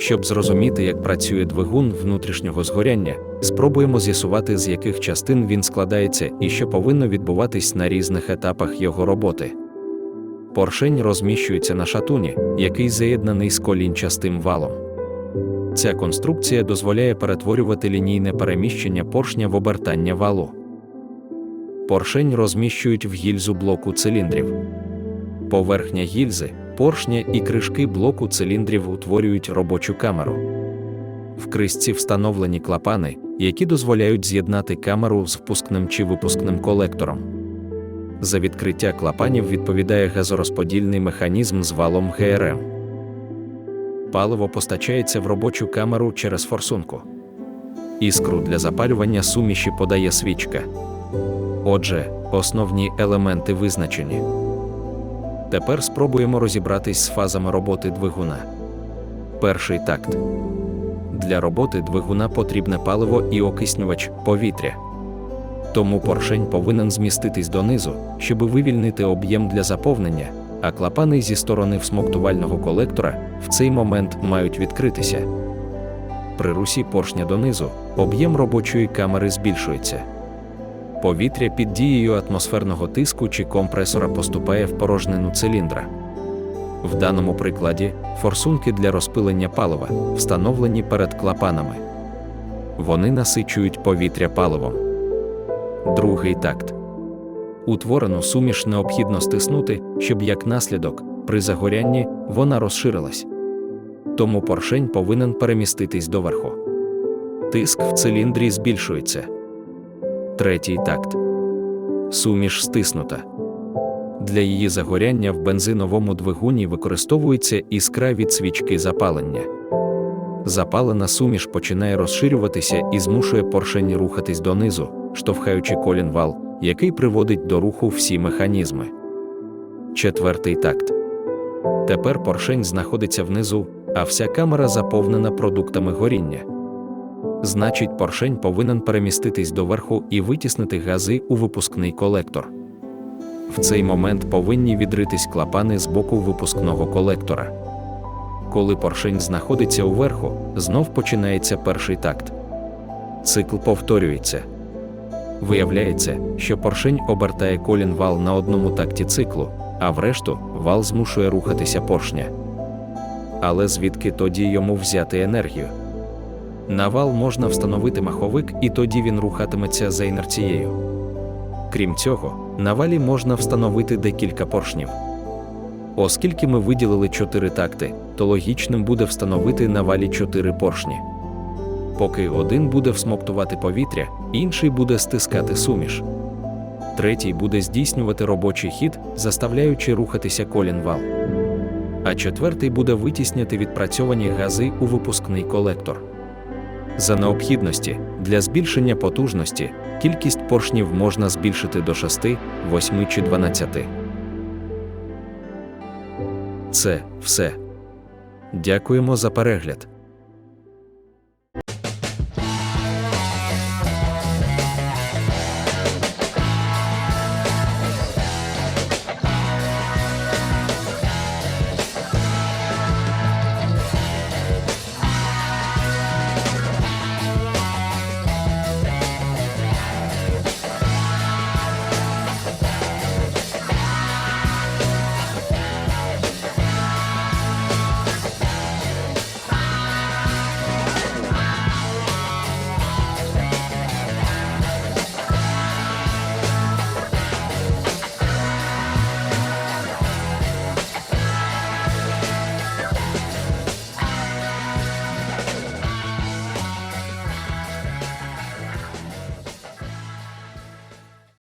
Щоб зрозуміти, як працює двигун внутрішнього згоряння, спробуємо з'ясувати, з яких частин він складається і що повинно відбуватись на різних етапах його роботи. Поршень розміщується на шатуні, який заєднаний з колінчастим валом. Ця конструкція дозволяє перетворювати лінійне переміщення поршня в обертання валу. Поршень розміщують в гільзу блоку циліндрів. Поверхня гільзи, поршня і кришки блоку циліндрів утворюють робочу камеру. В кришці встановлені клапани, які дозволяють з'єднати камеру з впускним чи випускним колектором. За відкриття клапанів відповідає газорозподільний механізм з валом ГРМ. Паливо постачається в робочу камеру через форсунку. Іскру для запалювання суміші подає свічка. Отже, основні елементи визначені. Тепер спробуємо розібратись з фазами роботи двигуна. Перший такт. Для роботи двигуна потрібне паливо і окиснювач повітря. Тому поршень повинен зміститись донизу, щоб вивільнити об'єм для заповнення, а клапани зі сторони всмоктувального колектора в цей момент мають відкритися. При русі поршня донизу об'єм робочої камери збільшується. Повітря під дією атмосферного тиску чи компресора поступає в порожнину циліндра. В даному прикладі форсунки для розпилення палива встановлені перед клапанами. Вони насичують повітря паливом. Другий такт. Утворену суміш необхідно стиснути, щоб як наслідок, при загорянні вона розширилась. Тому поршень повинен переміститись доверху. Тиск в циліндрі збільшується. Третій такт. Суміш стиснута. Для її загоряння в бензиновому двигуні використовується іскра від свічки запалення. Запалена суміш починає розширюватися і змушує поршень рухатись донизу, штовхаючи колінвал, який приводить до руху всі механізми. Четвертий такт. Тепер поршень знаходиться внизу, а вся камера заповнена продуктами горіння. Значить, поршень повинен переміститись доверху і витіснити гази у випускний колектор. В цей момент повинні відритись клапани з боку випускного колектора. Коли поршень знаходиться уверху, знов починається перший такт. Цикл повторюється. Виявляється, що поршень обертає колін вал на одному такті циклу, а врешту вал змушує рухатися поршня. Але звідки тоді йому взяти енергію? На вал можна встановити маховик, і тоді він рухатиметься за інерцією. Крім цього, на валі можна встановити декілька поршнів. Оскільки ми виділили чотири такти, то логічним буде встановити на валі чотири поршні. Поки один буде всмоктувати повітря, інший буде стискати суміш. Третій буде здійснювати робочий хід, заставляючи рухатися колінвал. А четвертий буде витісняти відпрацьовані гази у випускний колектор. За необхідності для збільшення потужності кількість поршнів можна збільшити до 6, 8 чи 12. Це все. Дякуємо за перегляд.